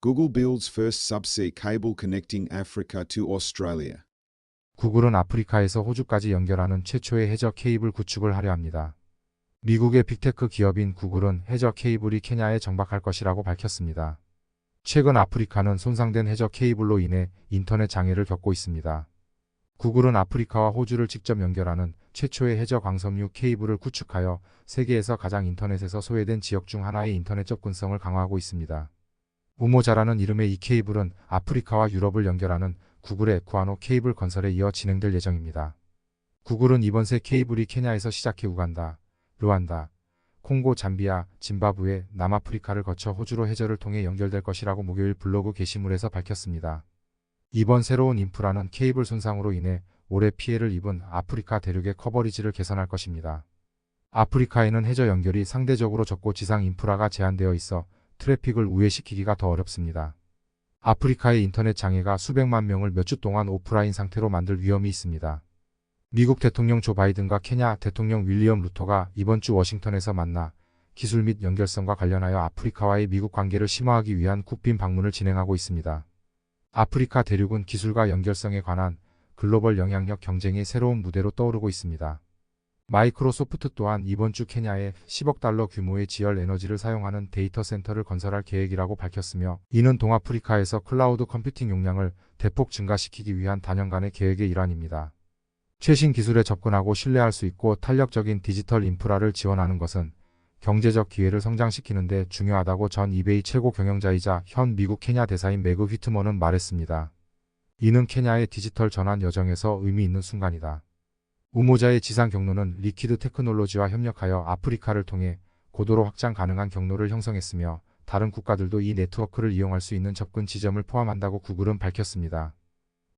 Google builds first subsea cable connecting Africa to Australia. 구글은 아프리카에서 호주까지 연결하는 최초의 해저 케이블 구축을 하려 합니다. 미국의 빅테크 기업인 구글은 해저 케이블이 케냐에 정박할 것이라고 밝혔습니다. 최근 아프리카는 손상된 해저 케이블로 인해 인터넷 장애를 겪고 있습니다. 구글은 아프리카와 호주를 직접 연결하는 최초의 해저 광섬유 케이블을 구축하여 세계에서 가장 인터넷에서 소외된 지역 중 하나의 인터넷 접근성을 강화하고 있습니다. 우모자라는 이름의 이 케이블은 아프리카와 유럽을 연결하는 구글의 구아노 케이블 건설에 이어 진행될 예정입니다. 구글은 이번 새 케이블이 케냐에서 시작해 우간다, 르완다, 콩고, 잠비아, 짐바브웨, 남아프리카를 거쳐 호주로 해저를 통해 연결될 것이라고 목요일 블로그 게시물에서 밝혔습니다. 이번 새로운 인프라는 케이블 손상으로 인해 올해 피해를 입은 아프리카 대륙의 커버리지를 개선할 것입니다. 아프리카에는 해저 연결이 상대적으로 적고 지상 인프라가 제한되어 있어 트래픽을 우회시키기가 더 어렵습니다. 아프리카의 인터넷 장애가 수백만 명을 몇 주 동안 오프라인 상태로 만들 위험이 있습니다. 미국 대통령 조 바이든과 케냐 대통령 윌리엄 루토가 이번 주 워싱턴에서 만나 기술 및 연결성과 관련하여 아프리카와의 미국 관계를 심화하기 위한 국빈 방문을 진행하고 있습니다. 아프리카 대륙은 기술과 연결성에 관한 글로벌 영향력 경쟁의 새로운 무대로 떠오르고 있습니다. 마이크로소프트 또한 이번 주 케냐에 10억 달러 규모의 지열 에너지를 사용하는 데이터 센터를 건설할 계획이라고 밝혔으며 이는 동아프리카에서 클라우드 컴퓨팅 용량을 대폭 증가시키기 위한 단연간의 계획의 일환입니다. 최신 기술에 접근하고 신뢰할 수 있고 탄력적인 디지털 인프라를 지원하는 것은 경제적 기회를 성장시키는데 중요하다고 전 이베이 최고 경영자이자 현 미국 케냐 대사인 매그 휘트먼은 말했습니다. 이는 케냐의 디지털 전환 여정에서 의미 있는 순간이다. 우모자의 지상 경로는 리퀴드 테크놀로지와 협력하여 아프리카를 통해 고도로 확장 가능한 경로를 형성했으며 다른 국가들도 이 네트워크를 이용할 수 있는 접근 지점을 포함한다고 구글은 밝혔습니다.